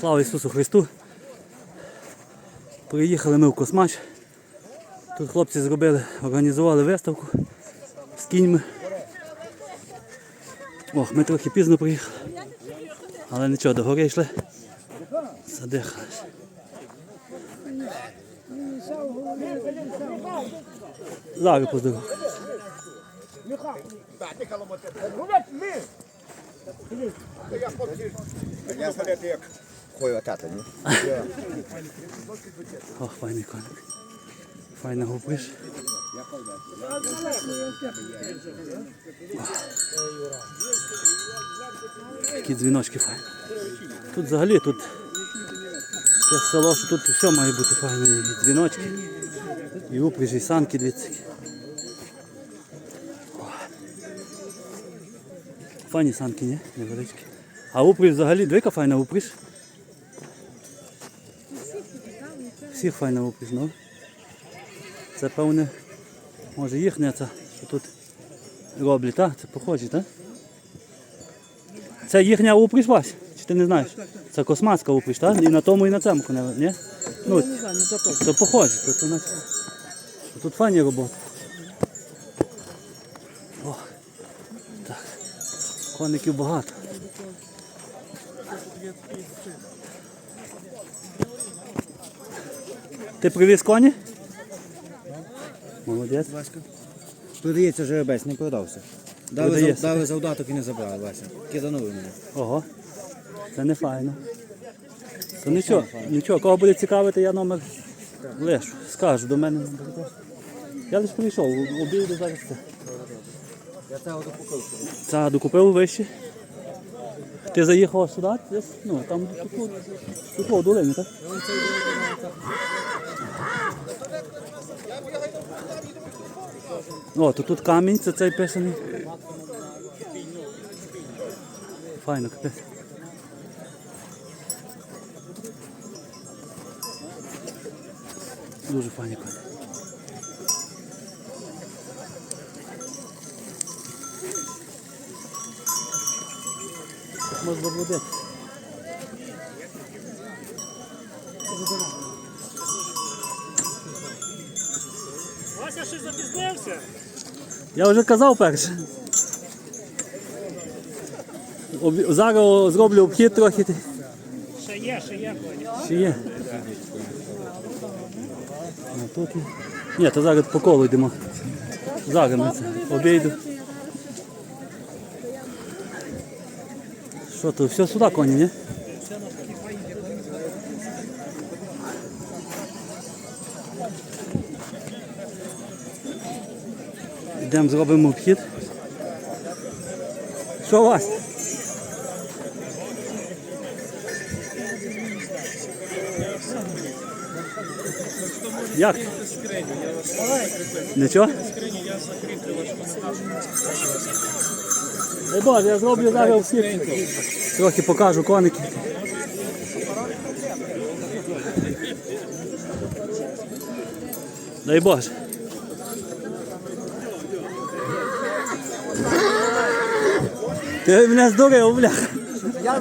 Слава Ісусу Христу! Приїхали ми в Космач. Тут хлопці зробили, організували виставку з кіньми. Ох, ми трохи пізно приїхали. Але нічого, до гори йшли. Задихались. Зараз поздоровкаю. Я як ні? Ох, файний коник. Файна гупиш. Такі дзвіночки файні. Тут взагалі тут таке село, що тут все має бути файне. І дзвіночки, і упряжі, і санки дивіться. Файні санки, ні? Невеличкі. А упряж взагалі двійка файна упряж. Всіх файна упряж, ну. Це певне, може їхня це, що тут роблять, так? Це похожі, так? Це їхня упряж Вась? Чи ти не знаєш? Це космацька упряж, так? І на тому, і на цьому коневе, ні? Ну, це похожі, то, то, наче- тут файні роботи. О, так. Коників багато. Ти привіз коні? Молодець. Продається жеребець, не продався. Дали, Продається. за, дали завдаток і не забрали, Вася. Киданули мене. Ого. Це не файно. То нічого, нічого, кого буде цікавити, я номер лишу. Скажу до мене. Я лише прийшов, обійду зараз це. Я це от купив. Це докупив вище. Ти заїхав сюди, десь, ну, там тут в долині, так? О, то тут камінь, це цей писаний. Файно, капець. Дуже файні коні. Можна буде. Я вже казав перше. Зараз зроблю обхід трохи. Ще є, ще є. Ще є. А тут є. Ні, то зараз по колу йдемо. Зараз ми це обійду. Що тут? Все сюди коні, ні? Йдемо зробимо обхід. Що у вас? Як? Нічого? Дай Боже, я зроблю зараз всіх. Трохи покажу коники. Дай Боже. Ти мене здурив, бляха. Я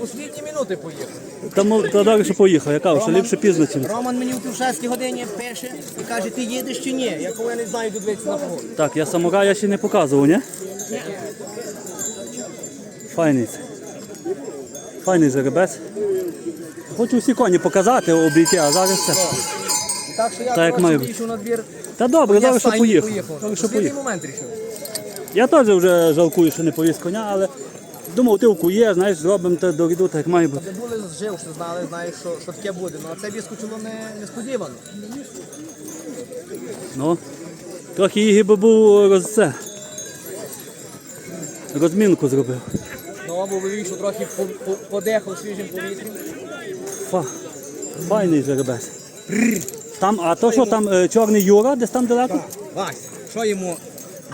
останні минути поїхав. Тому то добре, що поїхав. Я кажу, що ліпше пізно, чим. Роман мені пів шестій годині пише і каже, ти їдеш чи ні? Я коли не знаю, дивитися на погоду. Так, я самурая ще не показував, ні? Файний. Файний жеребець. Хочу всі коні показати, обійти, а зараз все. Так що я Так, має вийшов на двір. Та добре, добре, що поїхав. поїхав. Добре, що поїхав. момент рішив. Я теж вже жалкую, що не повіз коня, але думав, ти вкує, знаєш, зробимо те до ріду, так як має бути. Де були зжив, що знали, знаєш, що, що таке буде. Ну а це вискочило не, несподівано. Ну, трохи її би був роз, це, розмінку зробив. Ну або вийшов трохи по- по- подихав свіжим повітрям. Фа, файний жеребець. Там, а то що там е, чорний Юра, десь там далеко? Вась, що йому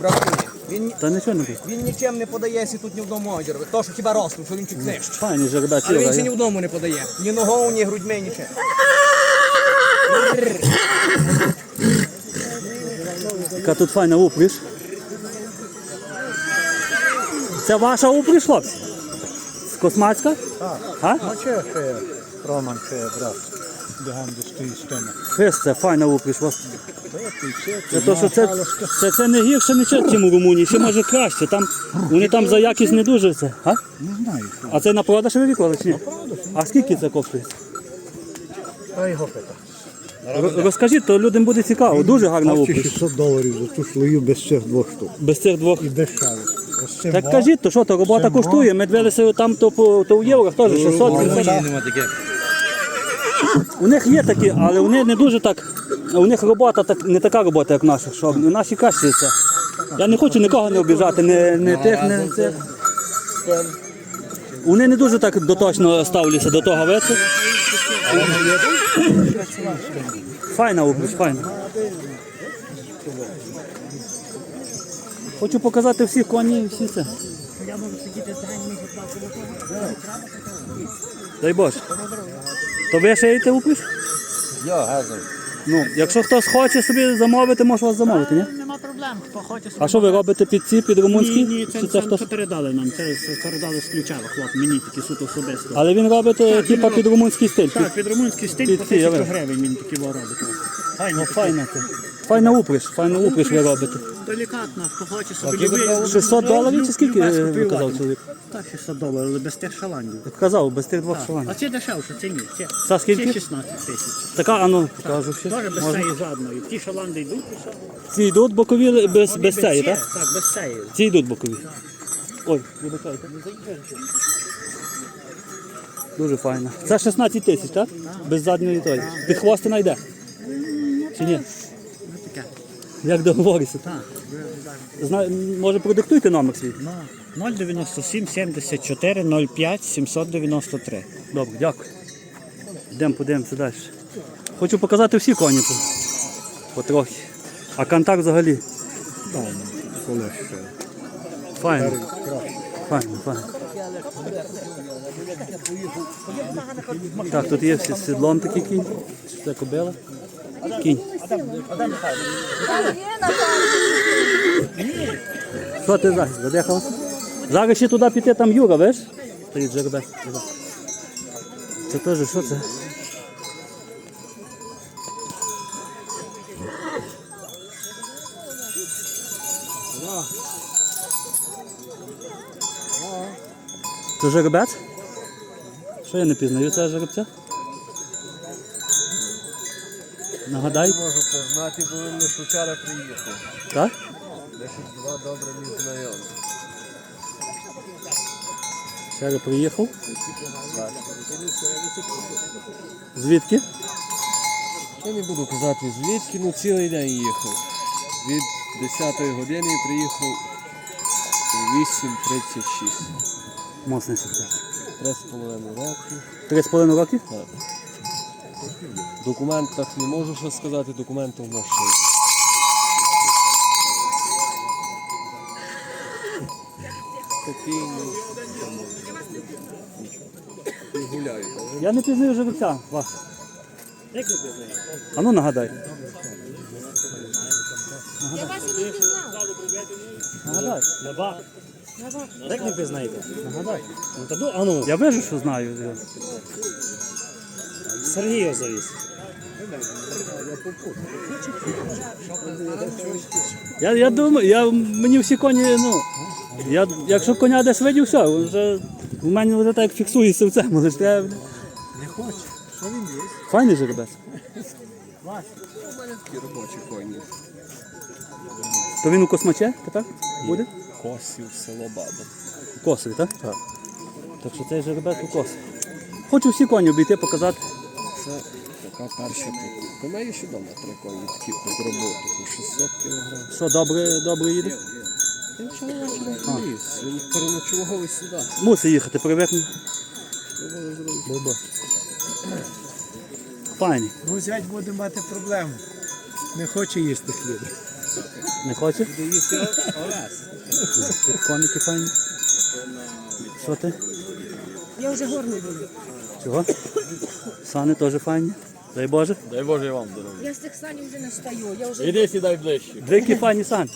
бракує? Він, Та нічого не буде. він нічим не подається тут ні в одному одірві. То, що хіба ростом, що він чуть нижче. Файний жеребець Але він ще ні в одному не подає. Ні ногою, ні грудьми, нічим. Яка тут файна упріж. Це ваша упріж, хлопці? Космацька? Так. А? Ну чи ще Роман ще брат. Бігам до стоїть стіни. Хрест, це файна упріж. у вас. Це Це, то, що це, це, це не гірше, ніж чим у Румунії, ще може краще. Там, вони там за якість не дуже це. А? Не знаю. а це на продаж ви виклали чи ні? А скільки це коштує? Та його пита. Р- Розкажіть, то людям буде цікаво. Дуже гарна упріж. 600 доларів за ту шлею без цих двох штук. Без цих двох. І дешево. Ось цим Так кажіть, то що то робота Це коштує? Ми дивилися там то, по, то в євро теж 600 700. нема таких. У них є такі, але вони не дуже так. У них робота так, не така робота, як наша. Що наші це. Я не хочу нікого не обіжати, не, не тих, не цих. Вони не дуже так доточно ставляться до того вечора. Файна обруч, файна. Хочу показати всіх коней, всі це. Дай Боже. То ви шиєте упріж? Я газом. Ну, якщо хтось хоче собі замовити, може вас замовити, ні? Нема проблем, хто хоче. А що ви робите під ці, під румунські? Ні, ні, це, Чи це, хтось? це передали нам, це, це передали з ключа, хлоп, мені такі суто особисто. Але він робить Так, типа під румунський стиль. Так, під румунський стиль під по ці, 1000 вижу. гривень він такі робить. Ну, файно це. Файна упріж, файна упріж ви робите. Делікатно, хто хоче собі любий. 600 доларів чи скільки Любеску е, казав чоловік? Так, 600 доларів, але без тих шаландів. Казав, без тих двох А це дешевше, це ні. Це, Це скільки? Це 16 тисяч. Така, а ну, покажу ще. Теж без цієї жадної. Ті шаланди йдуть, і? Ці йдуть бокові без, без цієї, так? Так, без цієї. Ці йдуть бокові. Ой, вибачайте. Дуже файно. Це 16 тисяч, так? Без задньої тої. Під хвостина йде. Чи ні? Як договоришся? Так. Зна... Може продиктуйте номер свій? Ну, 097 74 05 793. Добре, дякую. Йдемо, подивимося далі. Хочу показати всі коні по- потрохи. А контакт взагалі. Там, коли ще. Файно. Файно, файно. Так, тут є всі сідлом такий кінь. Це кобила. Кінь. Що ти зараз? Задихався? Зараз ще туди піти, там Юра, виш? Стоїть жеребець. Це теж що це? Це жеребець? Що я не пізнаю цього жеребця? Нагадай, Можу признати, бо він лише вчора приїхав. так? Лише два добре мій знайомі. Вчора приїхав. Звідки? Я не буду казати звідки, ну цілий день їхав. Від 10 години приїхав у 8.36. Моцний секрет. Три з половиною роки. Три з половиною років? В документах не можу що сказати, документи в машині. Спокійно. І гуляю. Я не пізнаю жеребця вас. А ну нагадай. Я вас і не пізнав. Нагадай. Як не пізнаєте? Нагадай. Ну, та ду- а ну, Я вижу, що знаю. Його. Сергія завіз. Я, я думаю, я, мені всі коні, ну. Я, якщо коня десь видів, все, вже, у мене вже так фіксується в цьому. Не хоче. Що він є? Файний жеребець. У мене такі робочі коні. То він у космаче тепер буде? Косів село Баба. У косові, так? Так. Так що цей жеребець у косові. Хочу всі коні обійти, показати. Це така перша покупка. У мене ще вдома три такі під роботу, по 600 кг. Що, добре, добре їде? Він вчора вечором приїзд. Він переночував і сюди. Мусить їхати, привикне. Файний. Ну, зять буде мати проблему. Не хоче їсти хліб. Не хоче? Тут коники файні. Що ти? Я вже горний буду. Чого? Сани теж файні. Дай Боже. Дай Боже і вам здоров'я. Я з цих санів вже не стою. Я вже... Іди сідай ближче. Дві файні сани.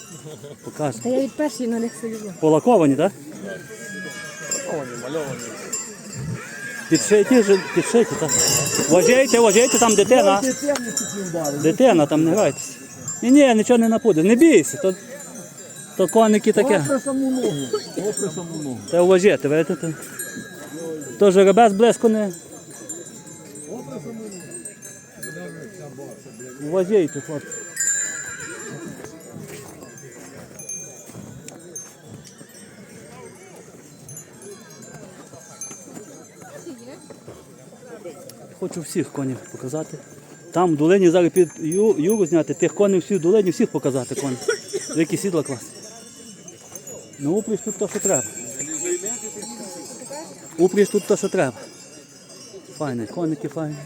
Покажу. Та я від першої на них стою. Полаковані, так? Мальовані, мальовані. Підшиті, підшиті, так. Вважайте, вважайте, там дитина. Дитина, там не грайтеся. Ні, ні, нічого не напуде. Не бійся, то, то коники таке. саму ногу. Опри саму ногу. Треба вважати, видите? То жеребець близько не. Вважайте, хлопці. Хочу всіх конів показати. Там в долині зараз під Ю- Юру зняти, тих коней всіх в долині, всіх показати коней. Які сідла клас. Ну, упріж тут то, що треба. Упріж тут те, що треба. Файне, коники файні.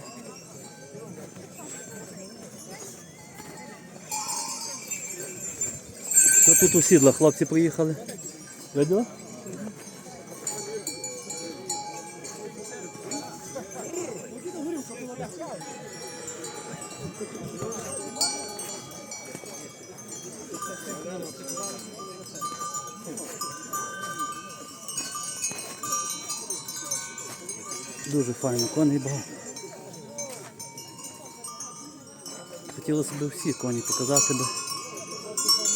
Що тут у сідла, хлопці приїхали. Виділа? Файно, коней багато. Хотілося б всі коні показати би.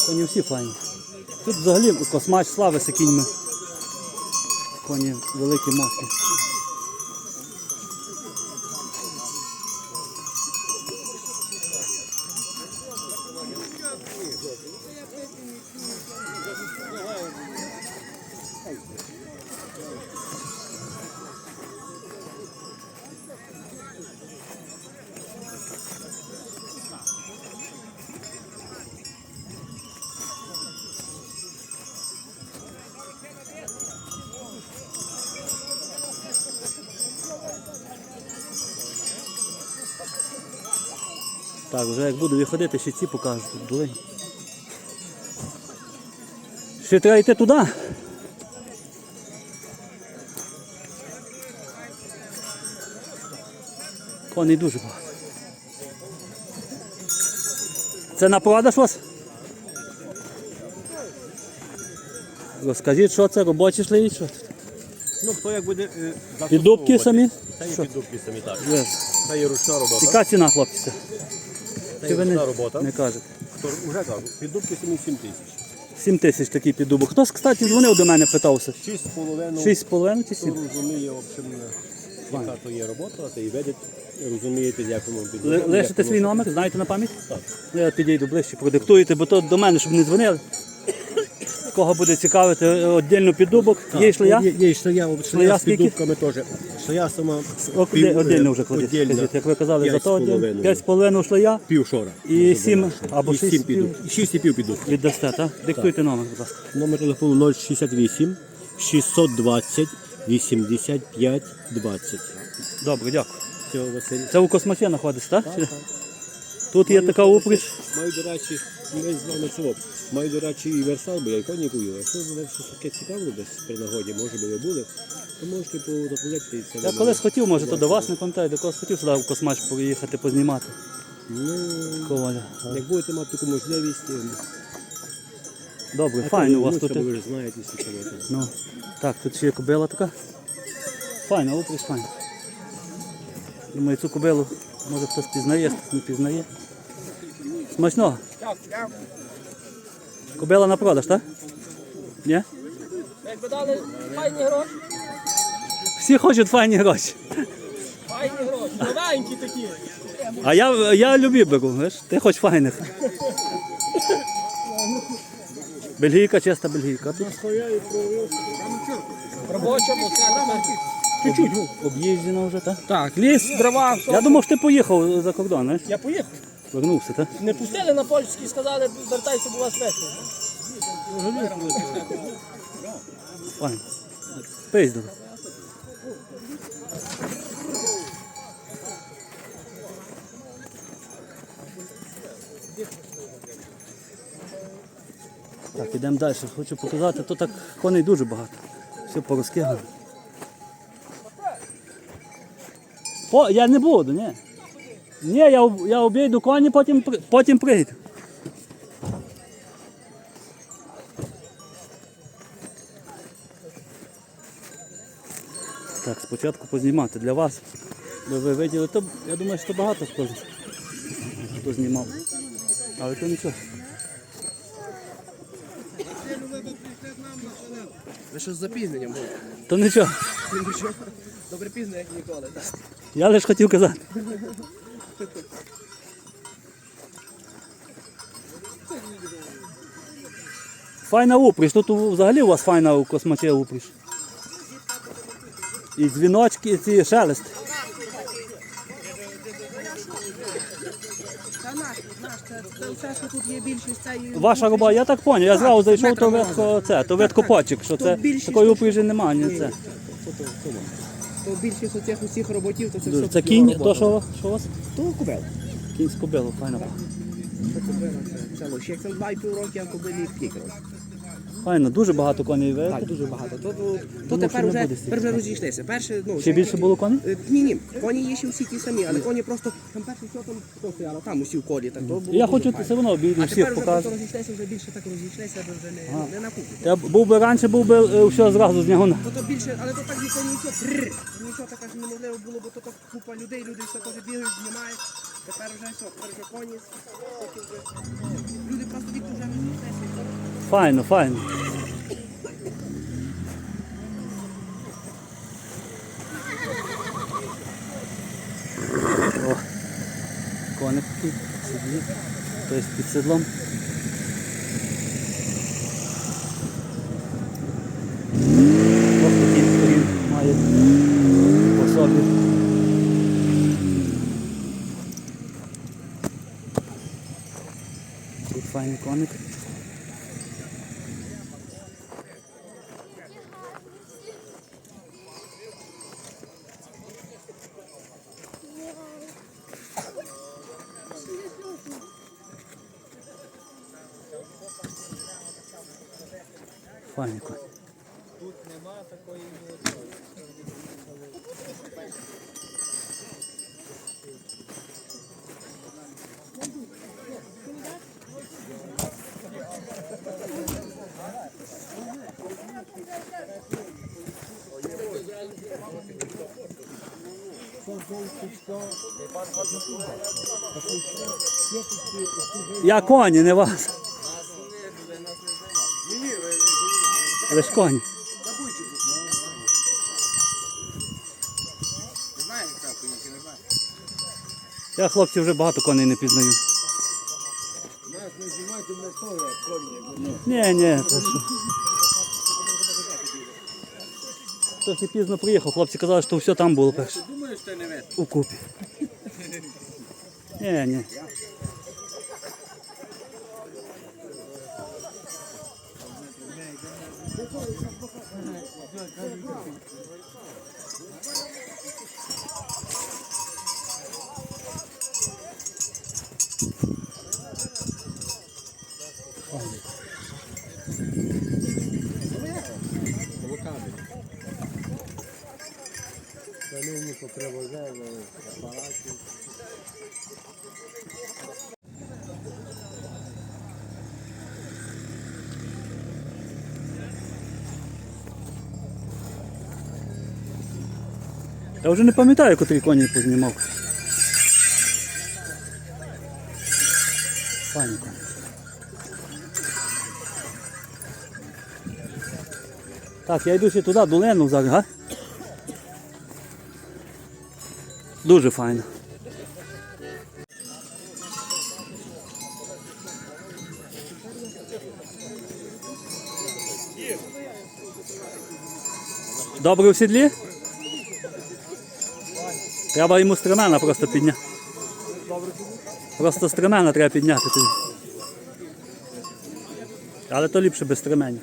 Коні всі файні. Тут взагалі космач славиться кіньми. Коні великі мозки. Буду виходити, ще ці покажу тут були. Ще треба йти туди. Коней дуже багато. Це на продаж вас? Розкажіть, що це, робочі шлеї, що це? Ну, хто як буде е, Піддубки самі? Та є Що? піддубки самі так. Є. Та є ручна робота. Яка ціна, хлопці? це? Та Чи ви не, робота. не кажете? Хто вже кажу, піддубки самі 7 тисяч. 7 тисяч такий піддубок. Хтось, кстати, дзвонив до мене, питався. 6,5 Шість з половиною чи Хто розуміє, в общем, яка то є робота, то і веде, розумієте, як воно піддубки. Лишите свій номер, знаєте на пам'ять? Так. Я підійду ближче, продиктуєте, бо то до мене, щоб не дзвонили. Кого буде цікавити, е, віддільно піддубок. Є шлея? Є, є шлея, Шлея з скільки? піддубками теж. Шлея сама пів- Віддільно вже кладіть. віддільно. Скажіть, Як ви казали, за П'ять то з половиною. 5,5 шлея пів шора. і 7 або І 6 сім піддуб. Шість і пів піддубки. віддасте, так? Диктуйте номер, будь ласка. Номер телефону 068 620 85 20. Добре, дякую. Всього, Василь. Це у космосі знаходиться, так? Чи- Тут є така упріж. Маю, до речі, ми з вами цього. Маю, до речі, і версал, бо я і коні кую. Якщо буде щось таке цікаве десь при нагоді, може би ви були, то можете порозмовляти і це. Я колись хотів, може, то до вас не пам'ятаю, до когось хотів сюди в космач поїхати, познімати. Ну, Коваля. як будете мати таку можливість, Добре, файно у вас тут. ви ж знаєте, що це. Ну, так, тут ще є кобила така. Файна, упріж файна. Думаю, цю кобилу може хтось пізнає, хтось не пізнає. Смачного. Кобила на продаж, так? Ні? Якби дали файні гроші, Всі хочуть файні гроші. файні гроші, новенькі такі. А я, я любі беру, знаєш, ти хоч файних. Бельгійка, чиста бельгійка. Тут Робоча, бо це чуть-чуть об'їжджена вже, так? Так, ліс, дрова. Я думав, що ти поїхав за кордон, знаєш? Я поїхав. Вернувся, так? Не пустили на польський, сказали, вертайся, бо вас. Файно. Пиздили. Так, ідемо далі. Хочу показати, то так коней дуже багато. Все порозкигано. По, я не буду, ні. Ні, я, я обійду коні, потім, потім прийду. Так, спочатку познімати для вас. Ви, ви виділи, то я думаю, що багато хто, хто знімав. Але то нічого. Ви що з запізненням були? То нічого. Добре пізно, як ніколи. Я лише хотів казати. Файна упріш. Тут взагалі у вас файна у космаче упріш. І дзвіночки, і ці шелест. Ваша робота, я так поняв. Я зразу зайшов, то ветко це, то ветко почек, що це такої упріжі немає, ні це. То більшість оцих усіх роботів, то це все Це кінь, то що, у вас- що у вас? То кубел. Кінь з кобилу, файно. Це кубела, це, лише. Як це два і пів роки, а кобилі пік років. Файно, дуже багато коней ви. Так, дуже багато. То, то, то Думав, тепер що не вже, буде стільки. тепер вже розійшлися. Перше, ну, Ще більше було коней? Е, Ні, ні, коні є ще всі ті самі, але коні просто там перше що там хто стояло, там усі в колі, так то було. Я дуже хочу файно. все одно обійду А всіх тепер вже просто розійшлися, вже більше так розійшлися, аби вже не, не на купі. Я був би раніше, був би е, все зразу з нього. на- То, то більше, але то так ніколи нічого, прррр, нічого так аж неможливо було, бо то так купа людей, люди все теж бігають, знімають. Тепер вже все, тепер вже коні. вже- Люди просто. Файно, файно. О, коник такий, сидить, тобто під седлом. Ось такий. Тут файний коник. Файний конь. Я коні, не вас. Але ж коні. Я хлопців вже багато коней не пізнаю. Ні, ні, це що. Трохи пізно приїхав, хлопці казали, що все там було перше. Думаєш, ти не? У купі. Ні, ні. Та не треба взяти, апаратів. Я вже не пам'ятаю, котрі коні познімав. Коні. Так, я йду ще туди, долину зараз, га? Дуже файно. Добре в сідлі? Треба йому стремена просто підняти. Просто стремена треба підняти тоді. Але то ліпше без стременів.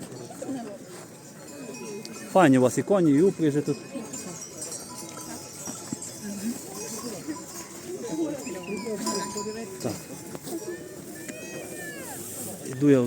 Файні у вас і коні, і упряжі тут. Так. Іду я у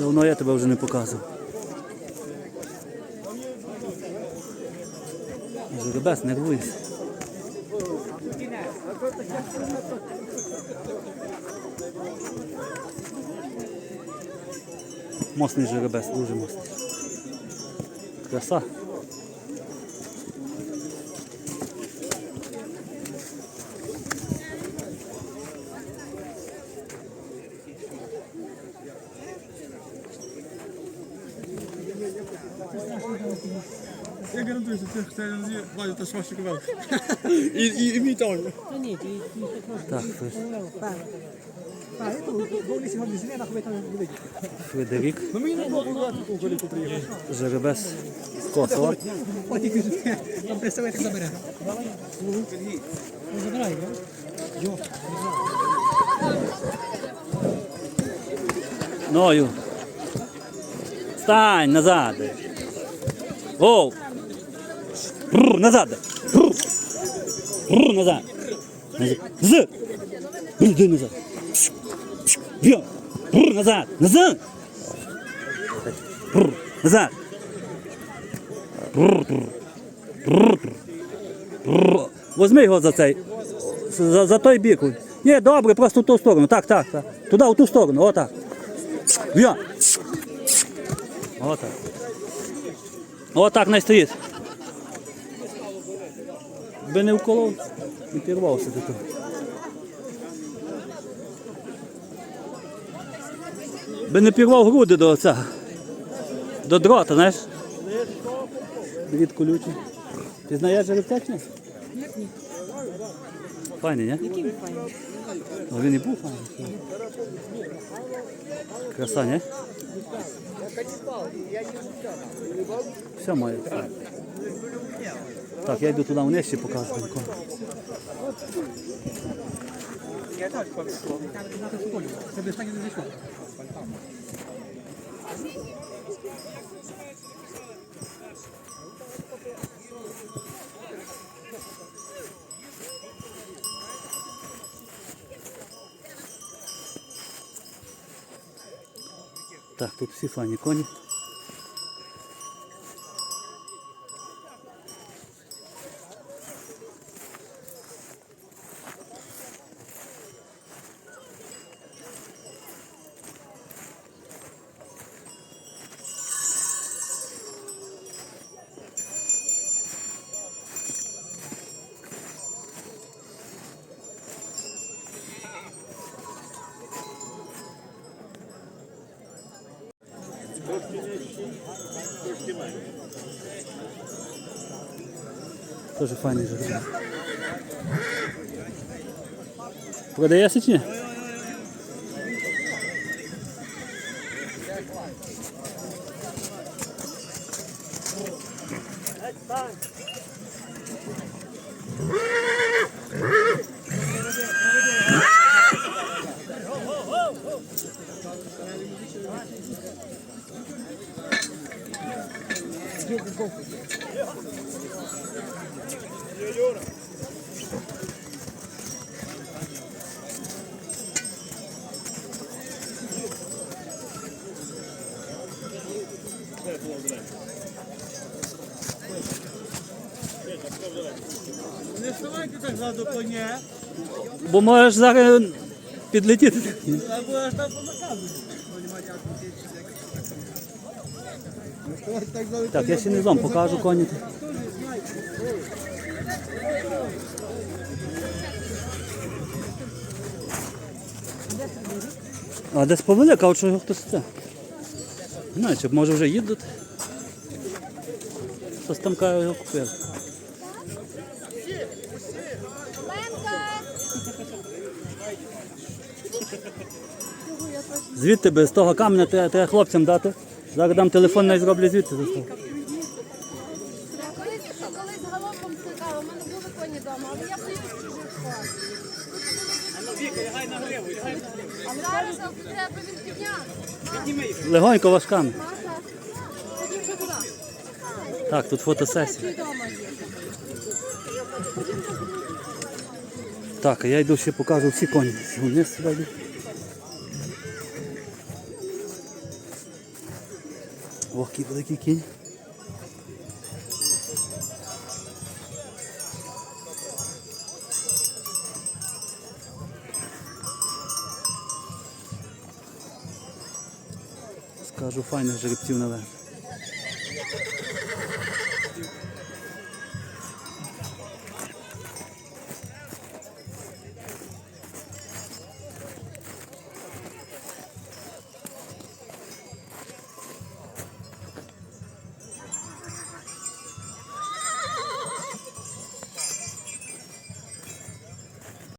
Давно я тебе вже не показував. Жеребець, нервуйся. Мосний жеребець, дуже мосний. Краса. Я не бачить, то що шокував. І, і, і мій теж. Так, Фредерік. Ну мені не було багато коли приїхав. Жеребець з Косова. Там представити забере. Ною. Стань назад. Гол. Бррр, назад. Бррр. Бррр, назад. З. Бррр, назад. Бьем. Бррр, назад. Назад. Бррр, назад. Возьми його за цей. За, за той бік. Ні, добре, просто в ту сторону. Так, так, так. Туди, в ту сторону. Отак. Я. Отак. Отак не стоїть. Би не вколов, не пірвався до того. Би не пірвав груди до цього. До дрота, знаєш? Дріт колючий. Ти знаєш жеребця чи ні? Файний, ні? Який він файний? Ну він і був файний. Краса, не? Все має. Так, я йду туди вниз ще показую. Так, тут всі файні коні. Тоже файний жеребець. Продається чи Бо можеш зараз підлетіти. або аж там помакати. Так, я ще не зом, покажу коні. А десь повелика, от що хтось це. Знаю, може вже їдуть. Хтось там каже, його купив. Звідти без того каменя треба, хлопцям дати. Зараз дам телефон, не зроблю звідти. Колись, колись галопом скакала, у мене були коні вдома, але я боюсь чужих коней. Але зараз треба він підняти. Легонько важками. Маша, ходім вже туди. Так, тут фотосесія. Вдома є. Ходім вже. Так, а я йду ще покажу всі коні. Вони сюди. Ох, який великий кінь. Скажу, файних жеребців належить.